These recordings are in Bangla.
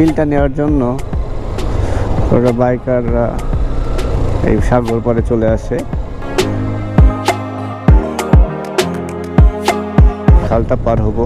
ফিলটা নেওয়ার জন্য ওরা বাইকাররা এই সাগর পরে চলে আসে। খালটা পার হব।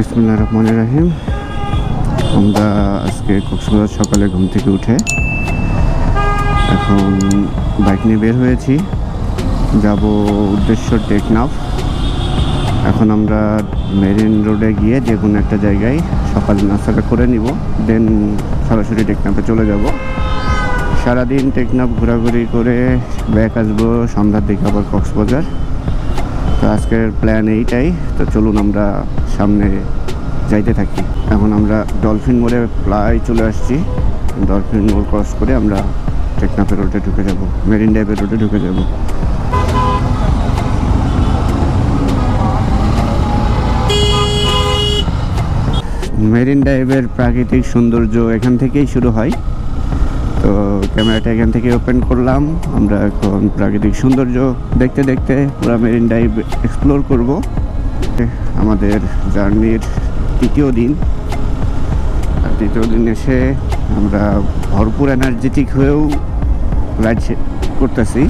বিসমুল্লাহ রহমান রাহিম। আমরা আজকে কক্সবাজার সকালে ঘুম থেকে উঠে এখন বাইক নিয়ে বের হয়েছি। যাব উদ্দেশ্য টেকনাফ। এখন আমরা মেরিন রোডে গিয়ে যে কোনো একটা জায়গায় সকালে নাস্তাটা করে নিব। দেন সরাসরি টেকনাফে চলে যাব। সারাদিন টেকনাফ ঘোরাঘুরি করে ব্যাক আসব সন্ধ্যার দিকে আবার কক্সবাজার। তো আজকের প্ল্যান এইটাই। তো চলুন আমরা সামনে যাইতে থাকি। এখন আমরা ডলফিন মোড়ে প্রায় চলে আসছি। ডলফিন মোড় ক্রস করে আমরা টেকনাফের রোডে ঢুকে যাব। মেরিন ড্রাইভের রোডে ঢুকে যাব। মেরিন ড্রাইভের প্রাকৃতিক সৌন্দর্য এখান থেকেই শুরু হয়। তো ক্যামেরাটা এখান থেকে ওপেন করলাম। আমরা এখন প্রাকৃতিক সৌন্দর্য দেখতে দেখতে পুরো মেরিন ড্রাইভ এক্সপ্লোর করব। আমাদের জার্নির তৃতীয় দিন। আর তৃতীয় দিন এসে আমরা ভরপুর এনার্জেটিক হয়েও রাইড করতেছি।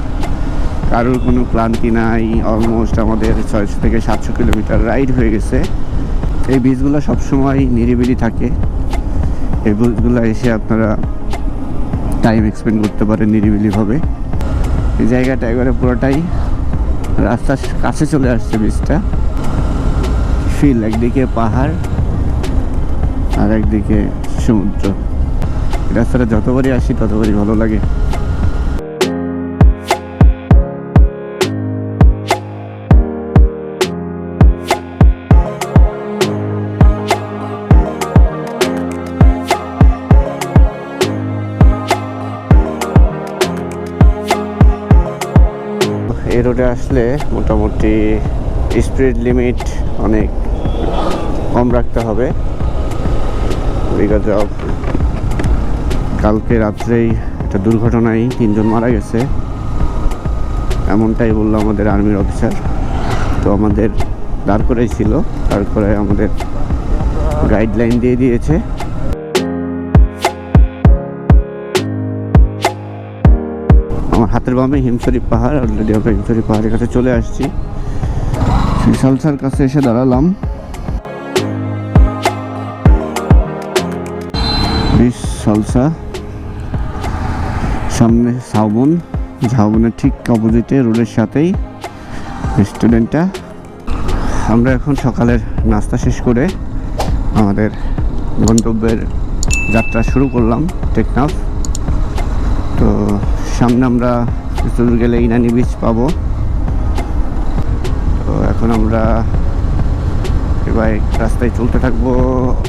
কারোর কোনো ক্লান্তি নাই অলমোস্ট আমাদের ছয়শো থেকে সাতশো কিলোমিটার রাইড হয়ে গেছে। এই বীজগুলো সবসময় নিরিবিলি থাকে। এই বীজগুলো এসে আপনারা টাইম এক্সপেন্ড করতে পারে নিরিবিলিভাবে। এই জায়গাটা একবারে পুরোটাই রাস্তার কাছে চলে আসছে বীজটা ফিল একদিকে পাহাড় আর একদিকে সমুদ্র। রাস্তাটা যতবারই আসি ততবারই ভালো লাগে। রোডে আসলে মোটামুটি স্পিড লিমিট অনেক কম রাখতে হবে। বিকজ কালকে রাত্রেই একটা দুর্ঘটনায় তিনজন মারা গেছে। এমনটাই বলল আমাদের আর্মির অফিসার তো আমাদের দাঁড় করেই ছিল। দাঁড় করে আমাদের গাইডলাইন দিয়ে দিয়েছে। আমার হাতের বামে হিমছড়ি পাহাড় অলরেডি আমরা হিমছড়ি পাহাড়ের কাছে চলে আসছি। সালসার কাছে এসে দাঁড়ালাম। বিশ সালসা, সামনে ঝাউবন ঝাউবনের ঠিক অপোজিটে রোডের সাথেই রেস্টুরেন্টটা আমরা এখন সকালের নাস্তা শেষ করে আমাদের গন্তব্যের যাত্রা শুরু করলাম, টেকনাফ। তো সামনে আমরা কিছু দূর গেলে ইনানি বিচ পাবো। তো এখন আমরা এবার রাস্তায় চলতে থাকব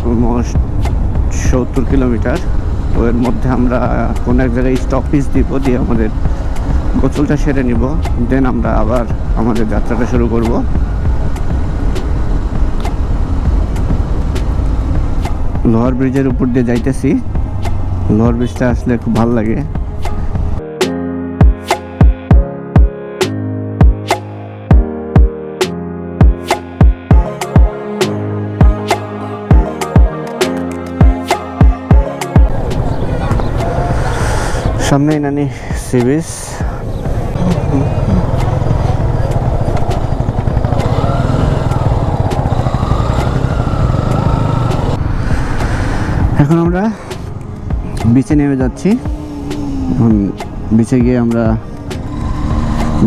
অলমোস্ট সত্তর কিলোমিটার। তো এর মধ্যে আমরা কোনো এক জায়গায় স্টপিস দিব, দিয়ে আমাদের গোসলটা সেরে নিব। দেন আমরা আবার আমাদের যাত্রাটা শুরু করব। লোহার ব্রিজের উপর দিয়ে যাইতেছি। লোহার ব্রিজটা আসলে খুব ভালো লাগে। সামনে নানি সি বিচ এখন আমরা বিচে নেমে যাচ্ছি। এখন বিচে গিয়ে আমরা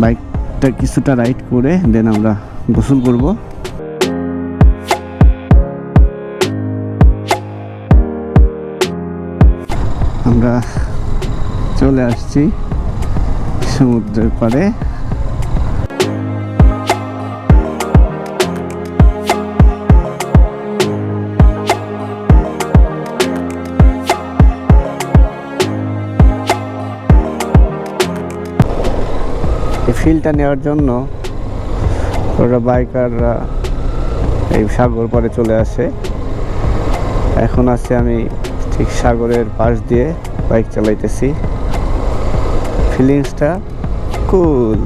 বাইকটা কিছুটা রাইড করে দেন আমরা গোসল করব। আমরা চলে আসছি সমুদ্রের পাড়ে। ফিলটা নেওয়ার জন্য ওরা বাইকাররা এই সাগর পাড়ে চলে আসে। এখন আছে আমি ঠিক সাগরের পাশ দিয়ে বাইক চালাইতেছি। ফিলিংসটা কুল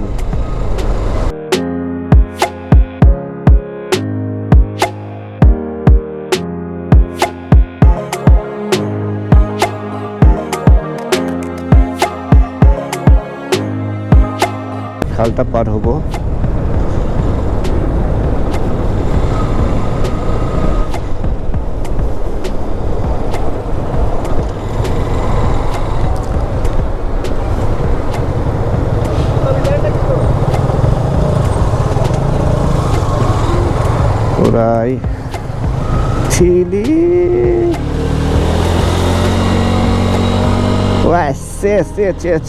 খালটা পার হব। por aí. Chile. cê, cê, cê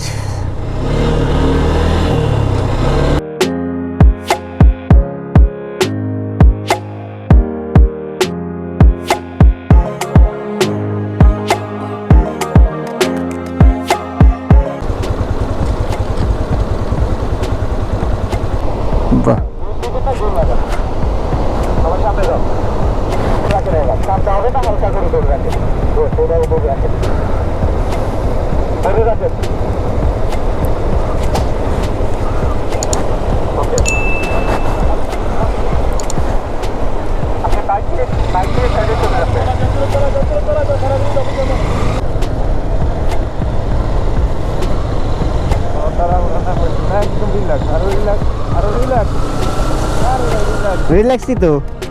একদম রিল্যাক্স আরও রিল্যাক্স আরও রিল্যাক্স আরও রিল্যাক্স রিল্যাক্সই তো আহ,